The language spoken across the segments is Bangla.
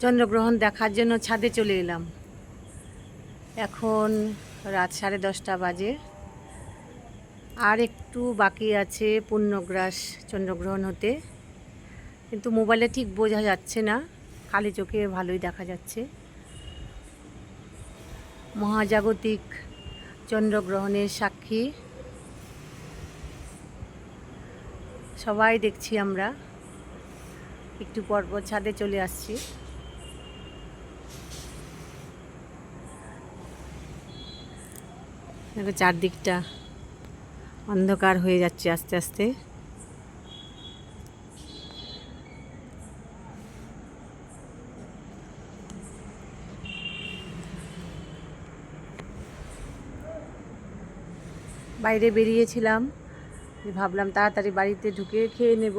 চন্দ্রগ্রহণ দেখার জন্য ছাদে চলে এলাম। এখন রাত সাড়ে দশটা বাজে। আর একটু বাকি আছে পূর্ণগ্রাস চন্দ্রগ্রহণ হতে। কিন্তু মোবাইলে ঠিক বোঝা যাচ্ছে না। খালি চোখে ভালোই দেখা যাচ্ছে। মহাজাগতিক চন্দ্রগ্রহণের সাক্ষী। সবাই দেখছি আমরা। একটু পর পর ছাদে চলে আসছি। দেখো চারদিকটা অন্ধকার হয়ে যাচ্ছে আস্তে আস্তে। বাইরে বেরিয়েছিলাম ভাবলাম তাড়াতাড়ি বাড়িতে ঢুকে খেয়ে নেব।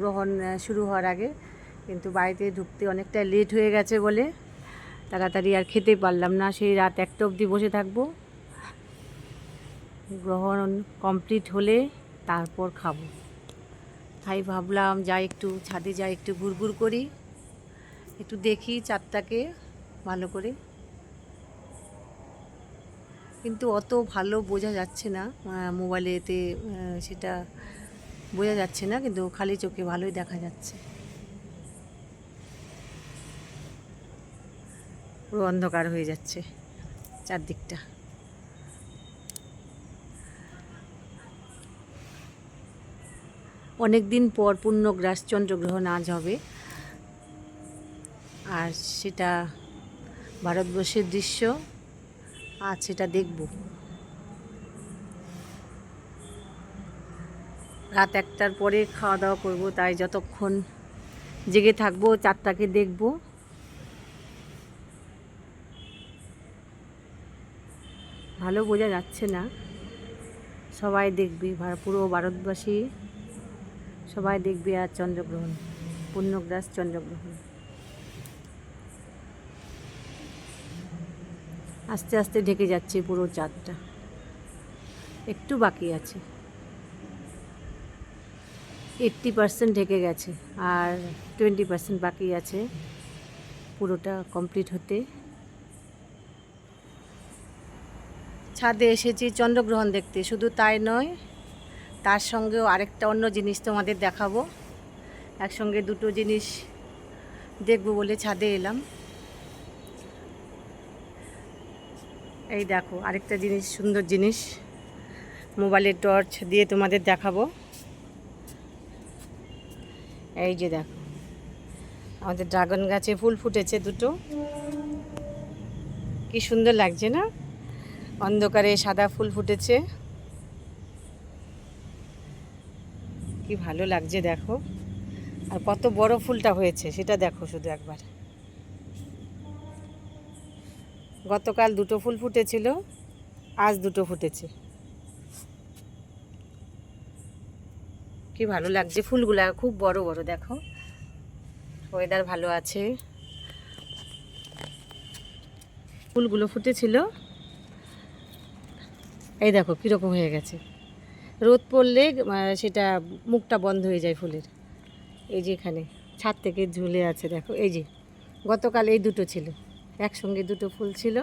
গ্রহণ শুরু হওয়ার আগে। কিন্তু বাড়িতে ঢুকতে অনেকটা লেট হয়ে গেছে বলে তাড়াতাড়ি আর খেতে পারলাম না। সেই রাত একটা অবধি বসে থাকব। গ্রহণ কমপ্লিট হলে তারপর খাব। তাই ভাবলাম যাই একটু ছাদে যাই একটু ঘুরঘুর করি, একটু দেখি চাঁদটাকে ভালো করে। কিন্তু অত ভালো বোঝা যাচ্ছে না মোবাইলেতে সেটা বোঝা যাচ্ছে না, কিন্তু খালি চোখে ভালোই দেখা যাচ্ছে। পুরো অন্ধকার হয়ে যাচ্ছে চারদিকটা। অনেক দিন পর পূর্ণগ্রাস চন্দ্রগ্রহণ আজ হবে। আর সেটা ভারতবর্ষের দৃশ্য, আজ সেটা দেখব। রাত একটার পরে খাওয়া দাওয়া করব, তাই যতক্ষণ জেগে থাকব, চারটাকে দেখব। ভালো বোঝা যাচ্ছে না। সবাই দেখবি পুরো ভারতবাসী সবাই দেখবে আর চন্দ্রগ্রহণ। পূর্ণগ্রাস চন্দ্রগ্রহণ। আস্তে আস্তে ঢেকে যাচ্ছে পুরো চাঁদটা। একটু বাকি আছে। এইট্টি পার্সেন্ট ঢেকে গেছে আর টোয়েন্টি পার্সেন্ট বাকি আছে পুরোটা কমপ্লিট হতে। ছাদে এসেছি চন্দ্রগ্রহণ দেখতে। শুধু তাই নয় তার সঙ্গেও আরেকটা অন্য জিনিস তোমাদের দেখাবো। একসঙ্গে দুটো জিনিস দেখব বলে ছাদে এলাম। এই দেখো, আরেকটা জিনিস, সুন্দর জিনিস। মোবাইলের টর্চ দিয়ে তোমাদের দেখাবো। এই যে দেখো, আমাদের ড্রাগন গাছে ফুল ফুটেছে দুটো। কি সুন্দর লাগছে না? অন্ধকারে সাদা ফুল ফুটেছে। কি ভালো লাগছে দেখো। আর কত বড় ফুলটা হয়েছে, সেটা দেখো শুধু একবার। গতকাল দুটো ফুল ফুটেছিল, আজ দুটো ফুটেছে। কি ভালো লাগছে ফুলগুলা, খুব বড় বড়, দেখো। ওয়েদার ভালো আছে। ফুলগুলো ফুটেছিল। এই দেখো, কীরকম হয়ে গেছে। রোদ পড়লে সেটা মুখটা বন্ধ হয়ে যায় ফুলের। এই যে এখানে, ছাদ থেকে ঝুলে আছে, দেখো, এই যে, গতকাল এই দুটো ছিল। একসঙ্গে দুটো ফুল ছিল,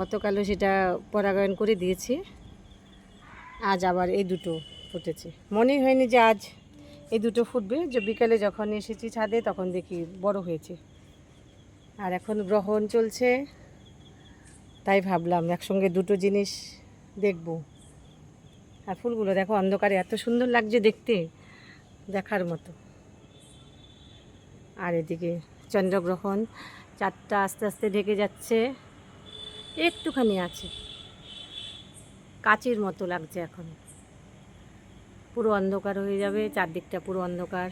গতকালও সেটা পরাগায়ন করে দিয়েছি। আজ আবার এই দুটো ফুটেছে। মনে হয়নি যে আজ এই দুটো ফুটবে, যে বিকালে যখন এসেছি ছাদে, তখন দেখি বড় হয়েছে। আর এখন গ্রহণ চলছে, তাই ভাবলাম একসঙ্গে দুটো জিনিস দেখব। আর ফুলগুলো দেখো অন্ধকারে, এত সুন্দর লাগছে দেখতে, দেখার মতো। আর এদিকে চন্দ্রগ্রহণ চারটা আস্তে আস্তে ঢেকে যাচ্ছে, একটুখানি আছে। কাচের মতো লাগছে এখন। পুরো অন্ধকার হয়ে যাবে, চারদিকটা পুরো অন্ধকার।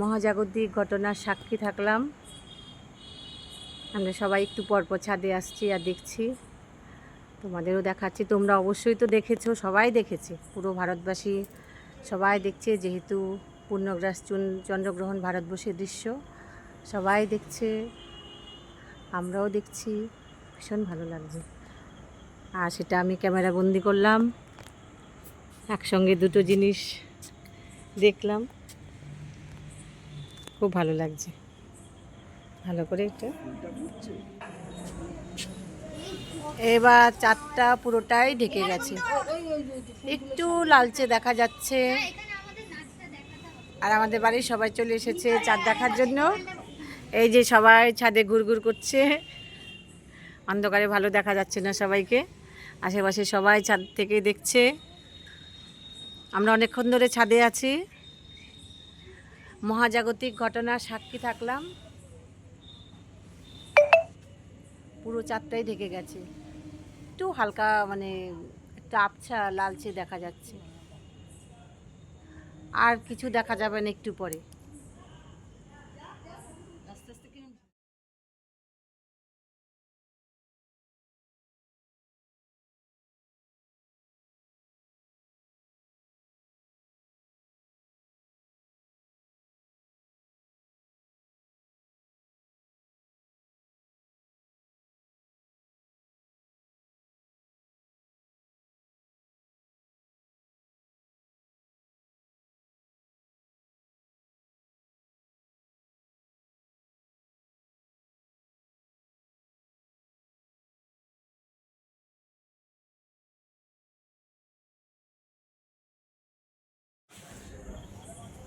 মহাজাগতিক ঘটনার সাক্ষী থাকলাম। আমরা সবাই একটু পরপর ছাদে আসছি আর দেখছি। তোমাদেরও দেখাচ্ছি। তোমরা অবশ্যই তো দেখেছ, সবাই দেখেছে। পুরো ভারতবাসী সবাই দেখছে, যেহেতু পূর্ণগ্রাস চুন- চন্দ্রগ্রহণ ভারতবর্ষের দৃশ্য। সবাই দেখছে, আমরাও দেখছি। ভীষণ ভালো লাগছে। আর সেটা আমি ক্যামেরা বন্দি করলাম। একসঙ্গে দুটো জিনিস দেখলাম। খুব ভালো লাগছে। ভালো করে এটা এবার চারটা পুরোটাই ঢেকে গেছে। একটু লালচে দেখা যাচ্ছে। আর আমাদের বাড়ির সবাই চলে এসেছে চাঁদ দেখার জন্য। এই যে সবাই ছাদে ঘুরঘুর করছে। অন্ধকারে ভালো দেখা যাচ্ছে না সবাইকে। আশেপাশে সবাই ছাদ থেকে দেখছে। আমরা অনেকক্ষণ ধরে ছাদে আছি। মহাজাগতিক ঘটনার সাক্ষী থাকলাম। পুরো চাঁদটাই ঢেকে গেছে। একটু হালকা মানে একটু আবছা লালচে দেখা যাচ্ছে। আর কিছু দেখা যাবে না একটু পরে।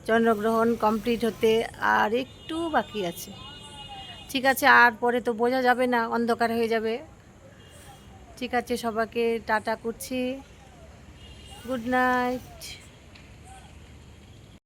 চন্দ্রগ্রহণ কমপ্লিট হতে আর একটু বাকি আছে। ঠিক আছে, আর পরে তো বোঝা যাবে না, অন্ধকার হয়ে যাবে। ঠিক আছে, সবাইকে টাটা করছি। Good night.